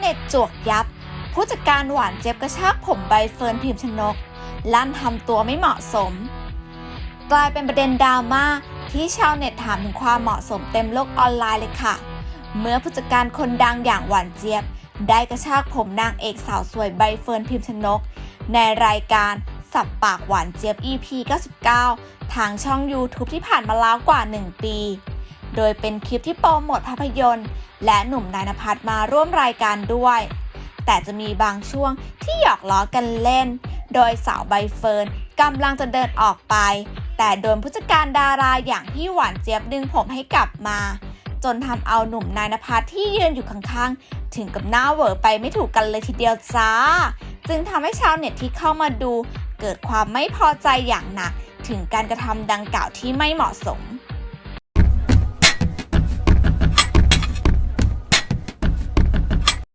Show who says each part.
Speaker 1: เน็ตจวกยับ ผู้จัดการหวานเจี๊ยบกระชากผมใบเฟิร์นพิมพ์ชนก ลั่นทำตัวไม่เหมาะสม กลายเป็นประเด็นดราม่าที่ชาวเน็ตถามถึงความเหมาะสมเต็มโลกออนไลน์เลยค่ะ เมื่อผู้จัดการคนดังอย่างหวานเจี๊ยบ ได้กระชากผมนางเอกสาวสวยใบเฟิร์นพิมพ์ชนก ในรายการสับปากหวานเจี๊ยบ EP 99 ทางช่อง YouTube ที่ผ่านมาแล้วกว่า 1 ปี โดยเป็นคลิปที่โปรโมทภาพยนตร์ และหนุ่มนายนภัสมาร่วมรายการด้วย แต่จะมีบางช่วงที่หยอกล้อกันเล่น โดยสาวใบเฟิร์นกำลังจะเดินออกไป แต่โดนผู้จัดการดาราอย่างพี่หวานเจี๊ยบดึงผมให้กลับมา จนทำเอาหนุ่มนายนภัสที่ยืนอยู่ข้างๆ ถึงกับหน้าเวอไปไม่ถูกกันเลยทีเดียวจ้า จึงทำให้ชาวเน็ตที่เข้ามาดู เกิดความไม่พอใจอย่างหนัก ถึงการกระทำดังกล่าวที่ไม่เหมาะสม